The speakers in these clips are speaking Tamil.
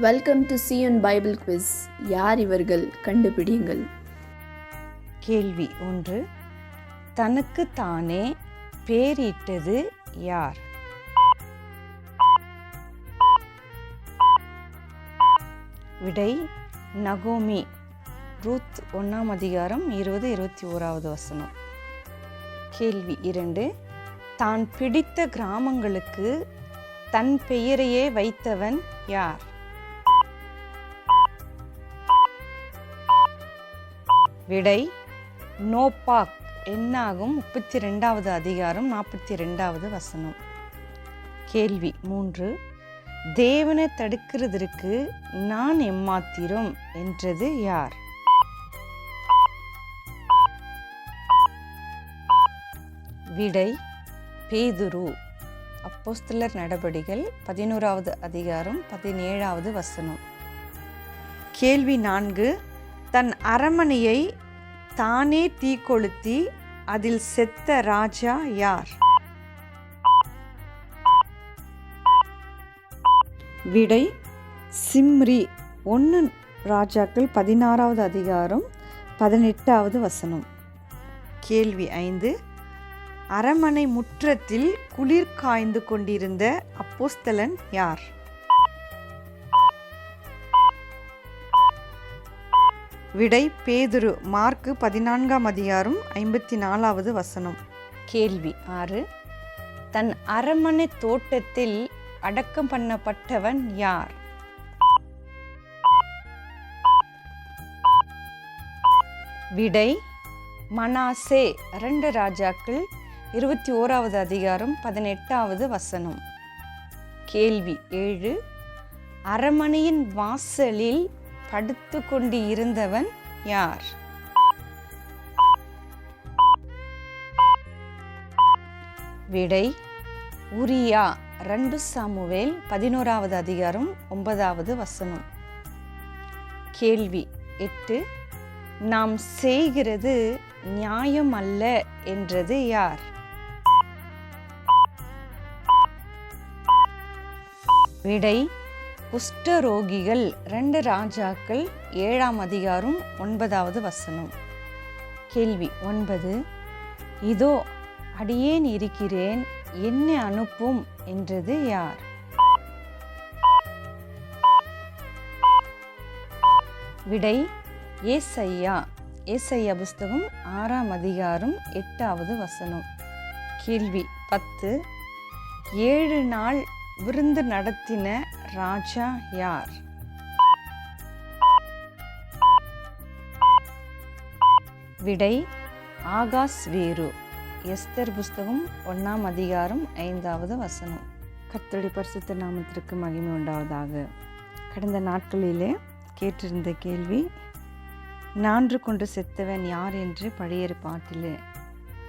Welcome to Zion Bible quiz யார் இவர்கள்? கண்டுபிடியுங்கள். கேள்வி ஒன்று. தனக்கு தானே பேரிட்டது யார்? விடை நகோமி. ரூத் ஒன்றாம் அதிகாரம் இருபது இருபத்தி ஓராவது வசனம். கேள்வி இரண்டு. தான் பிடித்த கிராமங்களுக்கு தன் பெயரையே வைத்தவன் யார்? விடை நோபாக் என்னாகும்? முப்பத்தி ரெண்டாவது அதிகாரம் நாற்பத்தி ரெண்டாவது வசனம். கேள்வி மூன்று. தேவனை தடுக்கிறதற்கு நான் எம்மாத்திரம்? என்றது யார்? விடை பேதுரு. அப்போஸ்தலர் நடபடிகள் பதினோராவது அதிகாரம் பதினேழாவது வசனம். கேள்வி நான்கு. தன் அரமனையை தானே தீக்கொளுத்தி அதில் செத்த ராஜா யார்? விடை சிம்ரி. ஒன்று ராஜாக்கள் பதினாறாவது அதிகாரம் பதினெட்டாவது வசனம். கேள்வி ஐந்து. அரமனை முற்றத்தில் குளிர் காய்ந்து கொண்டிருந்த அப்போஸ்தலன் யார்? விடை பேதுரு மார்க்கு பதினான்காம் அதிகாரம் ஐம்பத்தி நாலாவது வசனம். கேள்வி ஆறு. தன் அரமனை தோட்டத்தில் அடக்கம் பண்ணப்பட்டவன் யார்? விடை மனாசே இரண்டு ராஜாக்கள் இருபத்தி ஓராவது அதிகாரம் பதினெட்டாவது வசனம். கேள்வி ஏழு. அரமனையின் வாசலில் படுத்து கொண்டு இருந்தவன் யார்? விடை உரியா ரெண்டு சாமுவேல் பதினோராவது அதிகாரம் ஒன்பதாவது வசனம். கேள்வி எட்டு நாம் செய்கிறது நியாயம் அல்ல என்றது யார்? விடை குஷ்டரோகிகள் ரெண்டு ராஜாக்கள் ஏழாம் அதிகாரம் ஒன்பதாவது வசனம். கேள்வி ஒன்பது இதோ அடியேன் இருக்கிறேன் என்னை அனுப்பும் என்றது யார்? விடை ஏசையா. ஏசையா புஸ்தகம் ஆறாம் அதிகாரம் எட்டாவது வசனம். கேள்வி பத்து ஏழு நாள் விருந்து நடத்தின ராஜா யார்? விடை ஆகாஸ் வேறு எஸ்தர் புஸ்தகம் ஒன்றாம் அதிகாரம் ஐந்தாவது வசனம். கத்தடி பரிசுத்த நாமத்திற்கு மகிமை உண்டாவதாக. கடந்த நாட்களிலே கேட்டிருந்த கேள்வி நான்று கொண்டு செத்தவன் யார் என்று பழையர் பாட்டிலே?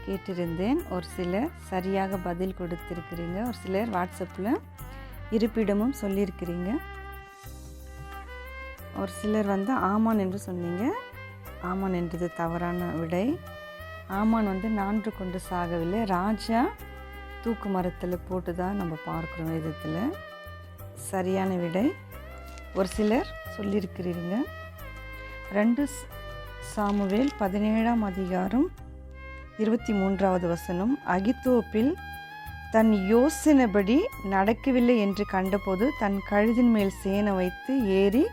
கேட்டிருந்தேன். ஒரு சிலர் சரியாக பதில் கொடுத்துருக்கிறீங்க. ஒரு சிலர் வாட்ஸ்அப்பில் இருப்பிடமும் சொல்லியிருக்கிறீங்க. ஒரு சிலர் வந்து ஆமான் என்று சொன்னீங்க. ஆமான் என்றது தவறான விடை. ஆமான் வந்து நான்கு கொண்டு சாகவில்லை. ராஜா தூக்கு மரத்தில் போட்டு தான் நம்ம பார்க்குறோம் விதத்தில். சரியான விடை. ஒரு சிலர் சொல்லியிருக்கிறீங்க. ரெண்டு சாமுவேல் பதினேழாம் அதிகாரம் இருபத்தி மூன்றாவது வசனம். அகித்தோப்பில் தன் யோசனைப்படி நடக்கவில்லை என்று கண்டபோது தன் கழுதின் மேல் சேனை வைத்து ஏறி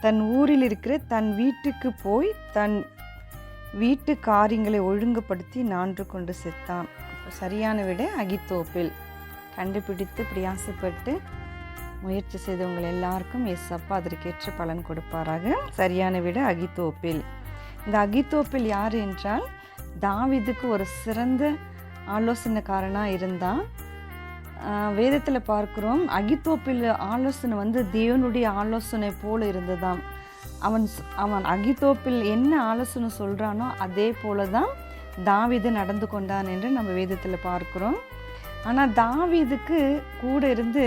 தன் ஊரில் இருக்கிற தன் வீட்டுக்கு போய் தன் வீட்டு காரியங்களை ஒழுங்குபடுத்தி நான்று கொண்டு செத்தான். சரியான விட அகித்தோப்பில். கண்டுபிடித்து பிரியாசப்பட்டு முயற்சி செய்தவங்கள் எல்லாருக்கும் எஸ் அப்பா அதற்கேற்ற பலன் கொடுப்பாராக. சரியான விட அகித்தோப்பில். இந்த அகித்தோப்பில் யார் என்றால் தாவிதுக்கு ஒரு சிறந்த ஆலோசனைக்காரனாக இருந்தான் வேதத்தில் பார்க்குறோம் அகித்தோப்பில் ஆலோசனை வந்து தேவனுடைய ஆலோசனை போல் இருந்ததாம். அவன் அவன் அகித்தோப்பில் என்ன ஆலோசனை சொல்கிறானோ அதே போல தான் தாவிது நடந்து கொண்டான் என்று நம்ம வேதத்தில் பார்க்குறோம். ஆனால் தாவிதுக்கு கூட இருந்து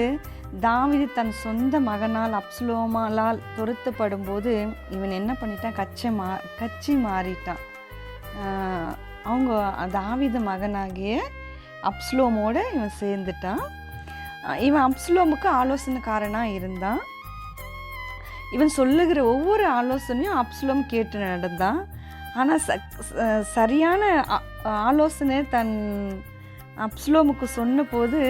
தாவிது தன் சொந்த மகனால் அப்சுலோமாலால் துரத்தப்படும் போது இவன் என்ன பண்ணிட்டான்? கச்சை மா கட்சி மாறிட்டான். அவங்க தாவீது மகனாகிய அப்ஸ்லோமோடு இவன் சேர்ந்துட்டான். இவன் அப்ஸ்லோமுக்கு ஆலோசனைக்காரனாக இருந்தான். இவன் சொல்லுகிற ஒவ்வொரு ஆலோசனையும் அப்ஸ்லோம் கேட்டு நடந்தான். ஆனால் ச சரியான ஆலோசனை தன் அப்ஸ்லோமுக்கு சொன்னபோது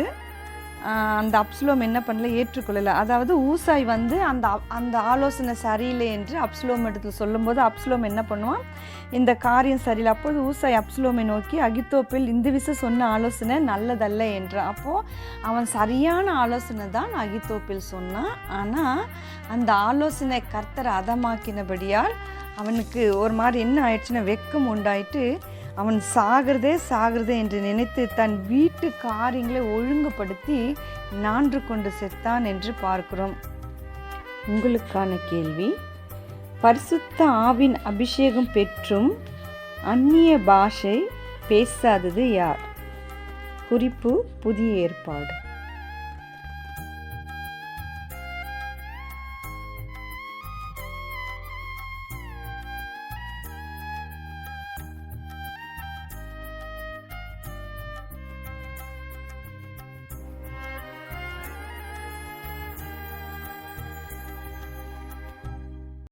அந்த அப்சுலோம் என்ன பண்ணல ஏற்றுக்கொள்ளலை. அதாவது ஊசாய் வந்து அந்த அந்த ஆலோசனை சரியில்லை என்று அப்சுலோம் எடுத்து சொல்லும்போது அப்சுலோம் என்ன பண்ணுவான்? இந்த காரியம் சரியில்லை. அப்போது ஊசாய் அப்சுலோமை நோக்கி அகித்தோப்பில் இந்த விஷயம் சொன்ன ஆலோசனை நல்லதல்ல என்றான் அப்போது அவன் சரியான ஆலோசனை தான் அகித்தோப்பில் சொன்னான். ஆனால் அந்த ஆலோசனை கர்த்தரை அதமாக்கினபடியால் அவனுக்கு ஒரு மாதிரி என்ன ஆயிடுச்சுன்னா வெக்கம் உண்டாயிட்டு அவன் சாகிறதே சாகிறதே என்று நினைத்து தன் வீட்டு காரியங்களை ஒழுங்குபடுத்தி நான்று கொண்டு செத்தான் என்று பார்க்கிறோம். உங்களுக்கான கேள்வி பரிசுத்த ஆவின் அபிஷேகம் பெற்றும் அந்நிய பாஷை பேசாதது யார்? குறிப்பு புதிய ஏற்பாடு.